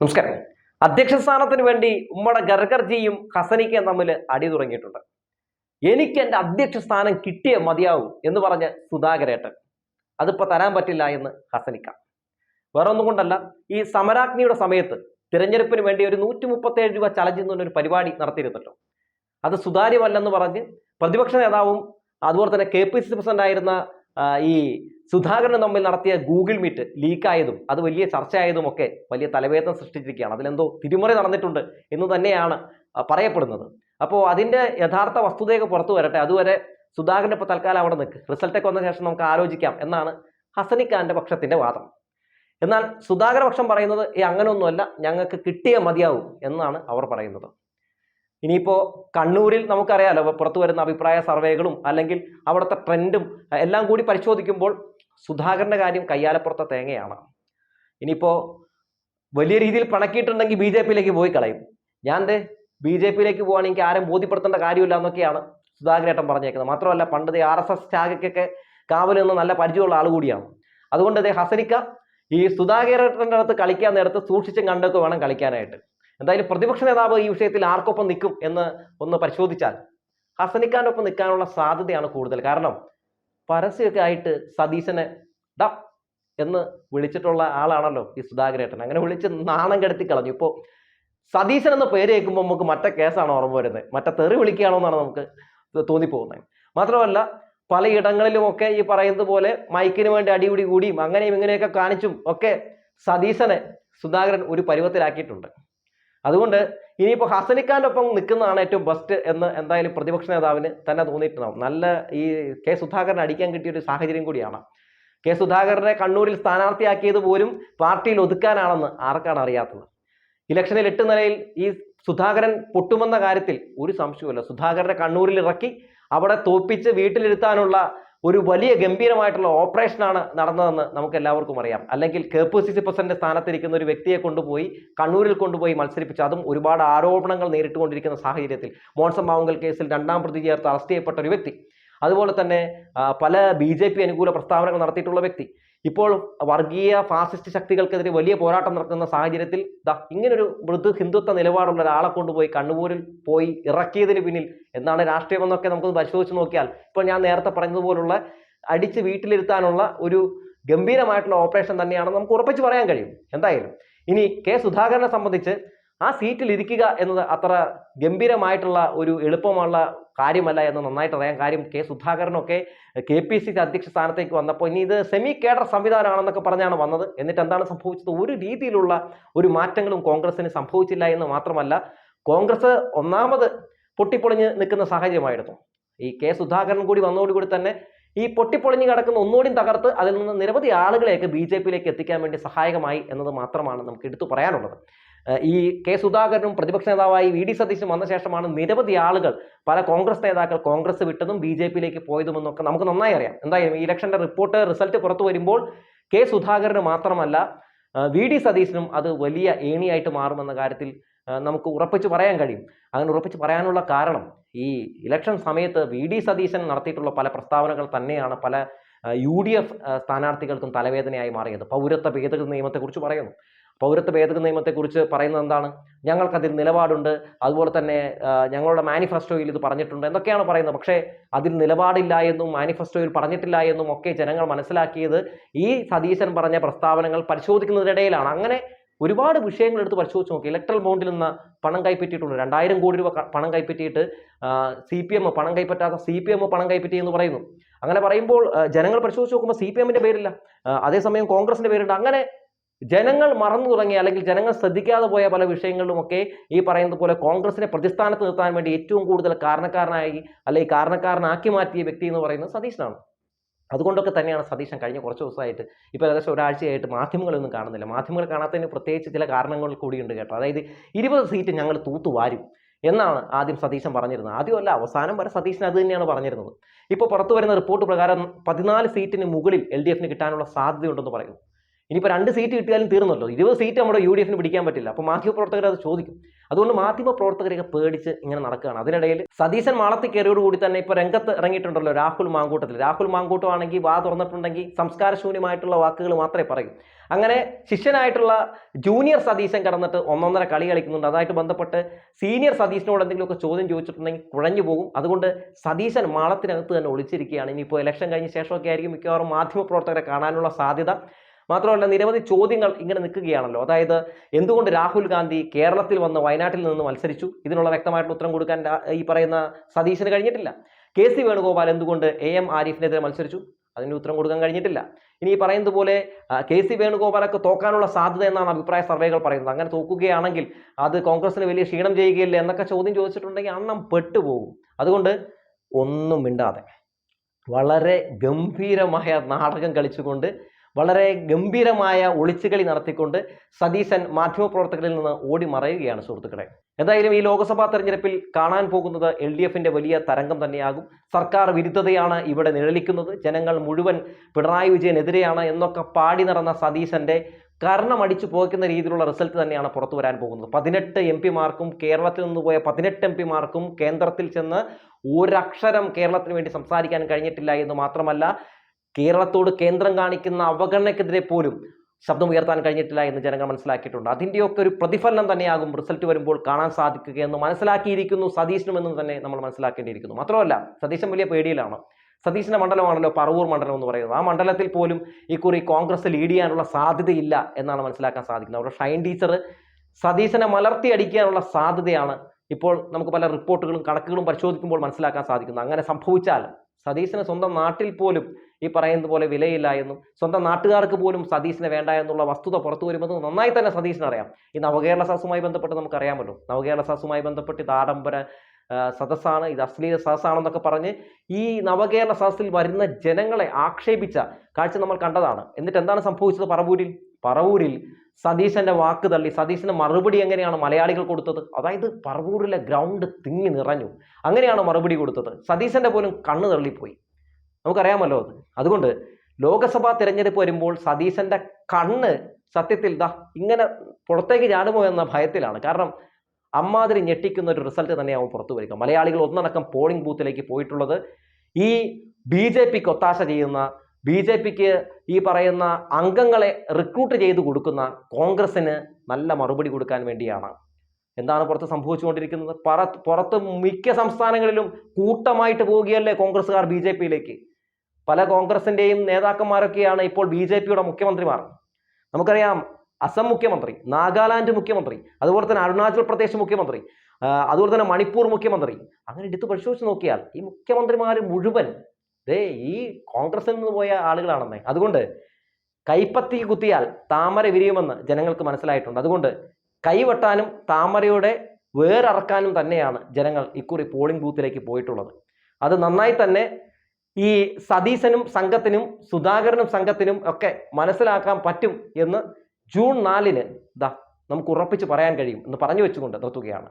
നമസ്കാരം. അധ്യക്ഷ സ്ഥാനത്തിന് വേണ്ടി ഉമ്മട ഗർഗർജിയും ഹസനിക്കയും തമ്മിൽ അടി തുടങ്ങിയിട്ടുണ്ട്. എനിക്ക് എന്റെ അധ്യക്ഷ സ്ഥാനം കിട്ടിയേ മതിയാവും എന്ന് പറഞ്ഞ് സുധാകരേട്ടൻ. അതിപ്പോൾ തരാൻ പറ്റില്ല എന്ന് ഹസനിക്ക. വേറെ ഒന്നും കൊണ്ടല്ല ഈ സമരാഗ്നിയുടെ സമയത്ത് തിരഞ്ഞെടുപ്പിന് വേണ്ടി ഒരു നൂറ്റി മുപ്പത്തേഴ് രൂപ ചലഞ്ച് ഒരു പരിപാടി നടത്തിയിരുന്നല്ലോ. അത് സുതാര്യമല്ലെന്ന് പറഞ്ഞ് പ്രതിപക്ഷ നേതാവും അതുപോലെ തന്നെ കെ പി സി പ്രസിഡന്റ് ആയിരുന്ന ഈ സുധാകരനും തമ്മിൽ നടത്തിയ ഗൂഗിൾ മീറ്റ് ലീക്കായതും അത് വലിയ ചർച്ചയായതുമൊക്കെ വലിയ തലവേദന സൃഷ്ടിച്ചിരിക്കുകയാണ്. അതിലെന്തോ തിരിമറി നടന്നിട്ടുണ്ട് എന്ന് തന്നെയാണ് പറയപ്പെടുന്നത്. അപ്പോൾ അതിന്റെ യഥാർത്ഥ വസ്തുതയൊക്കെ പുറത്തു വരട്ടെ. അതുവരെ സുധാകരൻ ഇപ്പോൾ തൽക്കാലം അവിടെ നിൽക്ക്. റിസൾട്ടൊക്കെ വന്ന ശേഷം നമുക്ക് ആലോചിക്കാം എന്നാണ് ഹസനിക്കാന്റെ പക്ഷത്തിന്റെ വാദം. എന്നാൽ സുധാകര പക്ഷം പറയുന്നത് ഈ അങ്ങനെയൊന്നുമല്ല. ഞങ്ങൾക്ക് കിട്ടിയേ മതിയാവും എന്നാണ് അവർ പറയുന്നത്. ഇനിയിപ്പോൾ കണ്ണൂരിൽ നമുക്കറിയാലോ പുറത്തു വരുന്ന അഭിപ്രായ സർവേകളും അല്ലെങ്കിൽ അവിടുത്തെ ട്രെൻഡും എല്ലാം കൂടി പരിശോധിക്കുമ്പോൾ സുധാകരന്റെ കാര്യം കയ്യാലപ്പുറത്തെ തേങ്ങയാണ്. ഇനിയിപ്പോൾ വലിയ രീതിയിൽ പണക്കിയിട്ടുണ്ടെങ്കിൽ ബി ജെ പിയിലേക്ക് പോയി കളയും. ഞാൻ ദേ ബി ജെ പിയിലേക്ക് എനിക്ക് ആരും ബോധ്യപ്പെടുത്തേണ്ട കാര്യമില്ല എന്നൊക്കെയാണ് സുധാകരേട്ടൻ പറഞ്ഞേക്കുന്നത്. മാത്രമല്ല പണ്ട് ആർ എസ് എസ് ശാഖയ്ക്കൊക്കെ കാവൽ നിന്ന് നല്ല പരിചയമുള്ള ആൾ കൂടിയാണ്. അതുകൊണ്ട് ദേ ഹസനിക്ക ഈ സുധാകരേട്ടന്റെ അടുത്ത് കളിക്കാൻ നേരത്ത് സൂക്ഷിച്ചും കണ്ടൊക്കെ വേണം കളിക്കാനായിട്ട്. എന്തായാലും പ്രതിപക്ഷ നേതാവ് ഈ വിഷയത്തിൽ ആർക്കൊപ്പം നിൽക്കും എന്ന് ഒന്ന് പരിശോധിച്ചാൽ ഹസനിക്കാനൊപ്പം നിൽക്കാനുള്ള സാധ്യതയാണ് കൂടുതൽ. കാരണം പരസ്യമൊക്കെ ആയിട്ട് സതീശനെ ഡാ എന്ന് വിളിച്ചിട്ടുള്ള ആളാണല്ലോ ഈ സുധാകരേട്ടൻ. അങ്ങനെ വിളിച്ച് നാണം കെടുത്തി കളഞ്ഞു. ഇപ്പോൾ സതീശൻ എന്ന പേര് കേൾക്കുമ്പോൾ നമുക്ക് മറ്റേ കേസാണ് ഓർമ്മ വരുന്നത്. മറ്റേ തെറി വിളിക്കുകയാണോ എന്നാണ് നമുക്ക് തോന്നിപ്പോകുന്നത്. മാത്രമല്ല പലയിടങ്ങളിലുമൊക്കെ ഈ പറയുന്നത് പോലെ മൈക്കിന് വേണ്ടി അടിപിടി കൂടിയും അങ്ങനെയും ഇങ്ങനെയൊക്കെ കാണിച്ചും ഒക്കെ സതീശനെ സുധാകരൻ ഒരു പരുവത്തിലാക്കിയിട്ടുണ്ട്. അതുകൊണ്ട് ഇനിയിപ്പോൾ ഹസനിക്കാന്റെ ഒപ്പം നിൽക്കുന്നതാണ് ഏറ്റവും ബെസ്റ്റ് എന്ന് എന്തായാലും പ്രതിപക്ഷ നേതാവിന് തന്നെ തോന്നിയിട്ടുണ്ടാവും. നല്ല ഈ കെ സുധാകരൻ അടിക്കാൻ കിട്ടിയ ഒരു സാഹചര്യം കൂടിയാണ്. കെ സുധാകരനെ കണ്ണൂരിൽ സ്ഥാനാർത്ഥിയാക്കിയത് പോലും പാർട്ടിയിൽ ഒതുക്കാനാണെന്ന് ആർക്കാണ് അറിയാത്തത്? ഇലക്ഷനിൽ എട്ട് നിലയിൽ ഈ സുധാകരൻ പൊട്ടുമെന്ന കാര്യത്തിൽ ഒരു സംശയവുമില്ല. സുധാകരനെ കണ്ണൂരിൽ ഇറക്കി അവിടെ തോപ്പിച്ച് വീട്ടിലിരുത്താനുള്ള ഒരു വലിയ ഗംഭീരമായിട്ടുള്ള ഓപ്പറേഷനാണ് നടന്നതെന്ന് നമുക്ക് എല്ലാവർക്കും അറിയാം. അല്ലെങ്കിൽ K P C C president സ്ഥാനത്തിരിക്കുന്ന ഒരു വ്യക്തിയെ കൊണ്ടുപോയി കണ്ണൂരിൽ കൊണ്ടുപോയി മത്സരിപ്പിച്ച്. അതും ഒരുപാട് ആരോപണങ്ങൾ നേരിട്ടുകൊണ്ടിരിക്കുന്ന സാഹചര്യത്തിൽ. മോൺസം മാവുങ്കൽ കേസിൽ രണ്ടാം പ്രതി ചേർത്ത് അറസ്റ്റ് ചെയ്യപ്പെട്ട ഒരു വ്യക്തി. അതുപോലെ തന്നെ പല ബി ജെ പി അനുകൂല പ്രസ്താവനകൾ നടത്തിയിട്ടുള്ള വ്യക്തി. ഇപ്പോൾ വർഗീയ ഫാസിസ്റ്റ് ശക്തികൾക്കെതിരെ വലിയ പോരാട്ടം നടക്കുന്ന സാഹചര്യത്തിൽ ദാ ഇങ്ങനൊരു മൃദു ഹിന്ദുത്വ നിലപാടുള്ള ഒരാളെ കൊണ്ടുപോയി കണ്ണൂരിൽ പോയി ഇറക്കിയതിന് പിന്നിൽ എന്താണ് രാഷ്ട്രീയമെന്നൊക്കെ നമുക്ക് പരിശോധിച്ച് നോക്കിയാൽ. ഇപ്പോൾ ഞാൻ നേരത്തെ പറഞ്ഞതുപോലുള്ള അടിച്ച് വീട്ടിലിരുത്താനുള്ള ഒരു ഗംഭീരമായിട്ടുള്ള ഓപ്പറേഷൻ തന്നെയാണ് നമുക്ക് ഉറപ്പിച്ച് പറയാൻ കഴിയും. എന്തായാലും. ഇനി കെ സുധാകരനെ സംബന്ധിച്ച് ആ സീറ്റിൽ ഇരിക്കുക എന്നത് അത്ര ഗംഭീരമായിട്ടുള്ള ഒരു എളുപ്പമുള്ള കാര്യമല്ല എന്ന് നന്നായിട്ട് അറിയാം കാര്യം കെ സുധാകരനൊക്കെ കെ പി സി സി അധ്യക്ഷ സ്ഥാനത്തേക്ക് വന്നപ്പോൾ ഇനി ഇത് സെമി കേഡർ സംവിധാനമാണെന്നൊക്കെ പറഞ്ഞാണ് വന്നത്. എന്നിട്ട് എന്താണ് സംഭവിച്ചത്? ഒരു രീതിയിലുള്ള ഒരു മാറ്റങ്ങളും കോൺഗ്രസിന് സംഭവിച്ചില്ല എന്ന് മാത്രമല്ല കോൺഗ്രസ് ഒന്നാമത് പൊട്ടിപ്പൊളിഞ്ഞ് നിൽക്കുന്ന സാഹചര്യമായിരുന്നു. ഈ കെ സുധാകരൻ കൂടി വന്നതോടുകൂടി തന്നെ ഈ പൊട്ടിപ്പൊളിഞ്ഞ് കിടക്കുന്ന ഒന്നുകൂടി തകർത്ത് അതിൽ നിന്ന് നിരവധി ആളുകളെയൊക്കെ ബി ജെ പിയിലേക്ക് എത്തിക്കാൻ വേണ്ടി സഹായകമായി എന്നത് മാത്രമാണ് നമുക്ക് എടുത്തു പറയാനുള്ളത്. ഈ കെ സുധാകരനും പ്രതിപക്ഷ നേതാവായി വി ഡി സതീശനും വന്ന ശേഷമാണ് നിരവധി ആളുകൾ പല കോൺഗ്രസ് നേതാക്കൾ കോൺഗ്രസ് വിട്ടതും ബി ജെ പിയിലേക്ക് പോയതുമെന്നൊക്കെ നമുക്ക് നന്നായി അറിയാം. എന്തായാലും ഈ ഇലക്ഷന്റെ റിപ്പോർട്ട് റിസൾട്ട് പുറത്തു വരുമ്പോൾ കെ സുധാകരന് മാത്രമല്ല വി ഡി സതീശനും അത് വലിയ ഏണിയായിട്ട് മാറുമെന്ന കാര്യത്തിൽ നമുക്ക് ഉറപ്പിച്ച് പറയാൻ കഴിയും. അങ്ങനെ ഉറപ്പിച്ച് പറയാനുള്ള കാരണം ഈ ഇലക്ഷൻ സമയത്ത് വി ഡി സതീശൻ നടത്തിയിട്ടുള്ള പല പ്രസ്താവനകൾ തന്നെയാണ് പല യു ഡി എഫ് സ്ഥാനാർത്ഥികൾക്കും തലവേദനയായി മാറിയത്. പൗരത്വ ഭേദഗതി നിയമത്തെക്കുറിച്ച് പറയുന്നു. പൗരത്വ ഭേദഗതി നിയമത്തെക്കുറിച്ച് പറയുന്നത് എന്താണ്? ഞങ്ങൾക്കതിൽ നിലപാടുണ്ട്. അതുപോലെ തന്നെ ഞങ്ങളുടെ മാനിഫെസ്റ്റോയിൽ ഇത് പറഞ്ഞിട്ടുണ്ട്. എന്നൊക്കെയാണ് പറയുന്നത്. പക്ഷേ അതിൽ നിലപാടില്ല എന്നും മാനിഫെസ്റ്റോയിൽ പറഞ്ഞിട്ടില്ല എന്നും ഒക്കെ ജനങ്ങൾ മനസ്സിലാക്കിയത് ഈ സതീശൻ പറഞ്ഞ പ്രസ്താവനകൾ പരിശോധിക്കുന്നതിനിടയിലാണ്. അങ്ങനെ ഒരുപാട് വിഷയങ്ങൾ എടുത്ത് പരിശോധിച്ച് നോക്കി. ഇലക്ട്രൽ ബോണ്ടിൽ നിന്ന് പണം കൈപ്പറ്റിയിട്ടുണ്ട്. രണ്ടായിരം കോടി രൂപ പണം കൈപ്പറ്റിയിട്ട് സി പി എം പണം കൈപ്പറ്റാത്ത സി പി എം പണം കൈപ്പറ്റി എന്ന് പറയുന്നു. അങ്ങനെ പറയുമ്പോൾ ജനങ്ങൾ പരിശോധിച്ച് നോക്കുമ്പോൾ സി പി എമ്മിന്റെ പേരില്ല. അതേസമയം കോൺഗ്രസിന്റെ പേരുണ്ട് അങ്ങനെ ജനങ്ങൾ മറന്നു തുടങ്ങി അല്ലെങ്കിൽ ജനങ്ങൾ ശ്രദ്ധിക്കാതെ പോയ പല വിഷയങ്ങളിലുമൊക്കെ ഈ പറയുന്നത് പോലെ കോൺഗ്രസിനെ പ്രതിസ്ഥാനത്ത് നിർത്താൻ വേണ്ടി ഏറ്റവും കൂടുതൽ കാരണക്കാരനായി അല്ലെങ്കിൽ കാരണക്കാരനാക്കി മാറ്റിയ വ്യക്തി എന്ന് പറയുന്നത് സതീശനാണ്. അതുകൊണ്ടൊക്കെ തന്നെയാണ് സതീശൻ കഴിഞ്ഞ കുറച്ച് ദിവസമായിട്ട് ഇപ്പോൾ ഏകദേശം ഒരാഴ്ചയായിട്ട് മാധ്യമങ്ങളൊന്നും കാണുന്നില്ല. മാധ്യമങ്ങൾ കാണാത്തതിന് പ്രത്യേകിച്ച് ചില കാരണങ്ങൾ കൂടിയുണ്ട് കേട്ടോ. അതായത് ഇരുപത് സീറ്റ് ഞങ്ങൾ തൂത്തുവാരും എന്നാണ് ആദ്യം സതീശൻ പറഞ്ഞിരുന്നത്. ആദ്യമല്ല അവസാനം വരെ സതീശൻ അത് തന്നെയാണ് പറഞ്ഞിരുന്നത്. ഇപ്പോൾ പുറത്തു വരുന്ന റിപ്പോർട്ട് പ്രകാരം പതിനാല് സീറ്റിന് മുകളിൽ എൽ ഡി എഫിന് കിട്ടാനുള്ള സാധ്യതയുണ്ടെന്ന് പറയുന്നു. ഇനിയിപ്പോൾ രണ്ട് സീറ്റ് കിട്ടിയാലും തീർന്നല്ലോ. ഇരുപത് സീറ്റ് നമ്മുടെ യു ഡി എഫിന് പിടിക്കാൻ പറ്റില്ല. അപ്പോൾ മാധ്യമ പ്രവർത്തകർ അത് ചോദിക്കും. അതുകൊണ്ട് മാധ്യമ പ്രവർത്തകരെയൊക്കെ പേടിച്ച് ഇങ്ങനെ നടക്കുകയാണ്. അതിനിടയിൽ സതീശൻ മാളത്തിൽ കയറിയോടുകൂടി തന്നെ ഇപ്പോൾ രംഗത്ത് ഇറങ്ങിയിട്ടുണ്ടല്ലോ രാഹുൽ മാങ്കൂട്ടത്തിൽ. രാഹുൽ മാങ്കൂട്ടം ആണെങ്കിൽ വാ തുറന്നിട്ടുണ്ടെങ്കിൽ സംസ്കാരശൂന്യമായിട്ടുള്ള വാക്കുകൾ മാത്രമേ പറയൂ. അങ്ങനെ ശിഷ്യനായിട്ടുള്ള ജൂനിയർ സതീശൻ കടന്നിട്ട് ഒന്നൊന്നര കളി കളിക്കുന്നുണ്ട്. അതായിട്ട് ബന്ധപ്പെട്ട് സീനിയർ സതീശനോട് എന്തെങ്കിലുമൊക്കെ ചോദ്യം ചോദിച്ചിട്ടുണ്ടെങ്കിൽ കുഴഞ്ഞു പോകും. അതുകൊണ്ട് സതീശൻ മാളത്തിനകത്ത് തന്നെ ഒളിച്ചിരിക്കുകയാണ്. ഇനിയിപ്പോൾ ഇലക്ഷൻ കഴിഞ്ഞ ശേഷമൊക്കെ ആയിരിക്കും മിക്കവാറും മാധ്യമപ്രവർത്തകരെ കാണാനുള്ള സാധ്യത. മാത്രമല്ല നിരവധി ചോദ്യങ്ങൾ ഇങ്ങനെ നിൽക്കുകയാണല്ലോ. അതായത് എന്തുകൊണ്ട് രാഹുൽ ഗാന്ധി കേരളത്തിൽ വന്ന് വയനാട്ടിൽ നിന്ന് മത്സരിച്ചു? ഇതിനുള്ള വ്യക്തമായിട്ടുള്ള ഉത്തരം കൊടുക്കാൻ ഈ പറയുന്ന സതീശന് കഴിഞ്ഞിട്ടില്ല. കെ സി വേണുഗോപാൽ എന്തുകൊണ്ട് എ എം ആരിഫിനെതിരെ മത്സരിച്ചു? അതിന് ഉത്തരം കൊടുക്കാൻ കഴിഞ്ഞിട്ടില്ല. ഇനി ഈ പറയുന്നത് പോലെ കെ സി വേണുഗോപാലൊക്കെ തോക്കാനുള്ള സാധ്യത എന്നാണ് അഭിപ്രായ സർവേകൾ പറയുന്നത്. അങ്ങനെ തോക്കുകയാണെങ്കിൽ അത് കോൺഗ്രസിന് വലിയ ക്ഷീണം ചെയ്യുകയില്ല എന്നൊക്കെ ചോദ്യം ചോദിച്ചിട്ടുണ്ടെങ്കിൽ അണ്ണം പെട്ടുപോകും. അതുകൊണ്ട് ഒന്നും മിണ്ടാതെ വളരെ ഗംഭീരമായ നാടകം കളിച്ചുകൊണ്ട് വളരെ ഗംഭീരമായ ഒളിച്ചുകളി നടത്തിക്കൊണ്ട് സതീശൻ മാധ്യമപ്രവർത്തകരിൽ നിന്ന് ഓടി മറയുകയാണ് സുഹൃത്തുക്കളെ. എന്തായാലും ഈ ലോക്സഭാ തെരഞ്ഞെടുപ്പിൽ കാണാൻ പോകുന്നത് എൽ ഡി വലിയ തരംഗം തന്നെയാകും. സർക്കാർ വിരുദ്ധതയാണ് ഇവിടെ നിഴലിക്കുന്നത്. ജനങ്ങൾ മുഴുവൻ പിണറായി വിജയനെതിരെയാണ് എന്നൊക്കെ പാടി നടന്ന സതീശന്റെ കർണമടിച്ചു പോകുന്ന രീതിയിലുള്ള റിസൾട്ട് തന്നെയാണ് പുറത്തു വരാൻ പോകുന്നത്. പതിനെട്ട് എം പിമാർക്കും കേരളത്തിൽ നിന്ന് പോയ പതിനെട്ട് എം പിമാർക്കും കേന്ദ്രത്തിൽ ചെന്ന് ഒരക്ഷരം കേരളത്തിന് വേണ്ടി സംസാരിക്കാൻ കഴിഞ്ഞിട്ടില്ല എന്ന് മാത്രമല്ല കേരളത്തോട് കേന്ദ്രം കാണിക്കുന്ന അവഗണനയ്ക്കെതിരെ പോലും ശബ്ദം ഉയർത്താൻ കഴിഞ്ഞിട്ടില്ല എന്ന് ജനങ്ങൾ മനസ്സിലാക്കിയിട്ടുണ്ട്. അതിന്റെയൊക്കെ ഒരു പ്രതിഫലനം തന്നെയാകും റിസൾട്ട് വരുമ്പോൾ കാണാൻ സാധിക്കുകയെന്ന് മനസ്സിലാക്കിയിരിക്കുന്നു സതീശനുമെന്ന് തന്നെ നമ്മൾ മനസ്സിലാക്കേണ്ടിയിരിക്കുന്നു. മാത്രമല്ല സതീശൻ വലിയ പേടിയിലാണ്. സതീശന്റെ മണ്ഡലമാണല്ലോ പറവൂർ മണ്ഡലം എന്ന് പറയുന്നത്. ആ മണ്ഡലത്തിൽ പോലും ഇക്കുറി കോൺഗ്രസ് ലീഡ് ചെയ്യാനുള്ള സാധ്യതയില്ല എന്നാണ് മനസ്സിലാക്കാൻ സാധിക്കുന്നത്. അവിടെ ഷൈൻ ടീച്ചർ സതീശനെ മലർത്തി അടിക്കാനുള്ള സാധ്യതയാണ് ഇപ്പോൾ നമുക്ക് പല റിപ്പോർട്ടുകളും കണക്കുകളും പരിശോധിക്കുമ്പോൾ മനസ്സിലാക്കാൻ സാധിക്കുന്നത്. അങ്ങനെ സംഭവിച്ചാൽ സതീശന് സ്വന്തം നാട്ടിൽ പോലും ഈ പറയുന്നത് പോലെ വിലയില്ല എന്നും സ്വന്തം നാട്ടുകാർക്ക് പോലും സതീശന് വേണ്ട എന്നുള്ള വസ്തുത പുറത്തു വരുമെന്ന് നന്നായി തന്നെ സതീശന് അറിയാം. ഈ നവകേരള സദസ്സുമായി ബന്ധപ്പെട്ട് നമുക്കറിയാമല്ലോ നവകേരള സദസ്സുമായി ബന്ധപ്പെട്ട് ഇത് ആഡംബര സദസ്സാണ് ഇത് അശ്ലീല സദസ്സാണെന്നൊക്കെ പറഞ്ഞ് ഈ നവകേരള സദസ്സിൽ വരുന്ന ജനങ്ങളെ ആക്ഷേപിച്ച കാഴ്ച നമ്മൾ കണ്ടതാണ്. എന്നിട്ട് എന്താണ് സംഭവിച്ചത് പറവൂരിൽ? പറവൂരിൽ സതീശന്റെ വാക്ക് തള്ളി. സതീശന് മറുപടി എങ്ങനെയാണ് മലയാളികൾ കൊടുത്തത്? അതായത് പറവൂരിലെ ഗ്രൗണ്ട് തിങ്ങി നിറഞ്ഞു. അങ്ങനെയാണ് മറുപടി കൊടുത്തത്. സതീശന്റെ പോലും കണ്ണു തള്ളിപ്പോയി. നമുക്കറിയാമല്ലോ അത്. അതുകൊണ്ട് ലോകസഭാ തിരഞ്ഞെടുപ്പ് വരുമ്പോൾ സതീശന്റെ കണ്ണ് സത്യത്തിൽ ദാ ഇങ്ങനെ പുറത്തേക്ക് ചാടുമോ എന്ന ഭയത്തിലാണ്. കാരണം അമ്മാതിരി ഞെട്ടിക്കുന്ന ഒരു റിസൾട്ട് തന്നെയാവും പുറത്തു വരിക. മലയാളികൾ ഒന്നടക്കം പോളിംഗ് ബൂത്തിലേക്ക് പോയിട്ടുള്ളത് ഈ ബി ജെ പിക്ക് ഒത്താശ ചെയ്യുന്ന ബി ജെ പിക്ക് ഈ പറയുന്ന അംഗങ്ങളെ റിക്രൂട്ട് ചെയ്ത് കൊടുക്കുന്ന കോൺഗ്രസിന് നല്ല മറുപടി കൊടുക്കാൻ വേണ്ടിയാണ്. എന്താണ് പുറത്ത് സംഭവിച്ചുകൊണ്ടിരിക്കുന്നത്? പറ പുറത്ത് മിക്ക സംസ്ഥാനങ്ങളിലും കൂട്ടമായിട്ട് പോവുകയല്ലേ കോൺഗ്രസ്സുകാർ ബി ജെ പിയിലേക്ക് പല കോൺഗ്രസിന്റെയും നേതാക്കന്മാരൊക്കെയാണ് ഇപ്പോൾ ബി ജെ പിയുടെ മുഖ്യമന്ത്രിമാർ. നമുക്കറിയാം അസം മുഖ്യമന്ത്രി നാഗാലാൻഡ് മുഖ്യമന്ത്രി അതുപോലെ തന്നെ അരുണാചൽ പ്രദേശ് മുഖ്യമന്ത്രി അതുപോലെ തന്നെ മണിപ്പൂർ മുഖ്യമന്ത്രി. അങ്ങനെ എടുത്ത് പരിശോധിച്ച് നോക്കിയാൽ ഈ മുഖ്യമന്ത്രിമാർ മുഴുവൻ ദേ ഈ കോൺഗ്രസിൽ നിന്ന് പോയ ആളുകളാണെന്നേ. അതുകൊണ്ട് കൈപ്പത്തി കുത്തിയാൽ താമര വിരിയുമെന്ന് ജനങ്ങൾക്ക് മനസ്സിലായിട്ടുണ്ട്. അതുകൊണ്ട് കൈവെട്ടാനും താമരയുടെ വേററക്കാനും തന്നെയാണ് ജനങ്ങൾ ഇക്കുറി പോളിംഗ് ബൂത്തിലേക്ക് പോയിട്ടുള്ളത്. അത് നന്നായി തന്നെ ഈ സതീശനും സംഘത്തിനും സുധാകരനും സംഘത്തിനും ഒക്കെ മനസ്സിലാക്കാൻ പറ്റും എന്ന് ജൂൺ നാലിന് ദാ നമുക്ക് ഉറപ്പിച്ച് പറയാൻ കഴിയും എന്ന് പറഞ്ഞു വെച്ചുകൊണ്ട് നിർത്തുകയാണ്.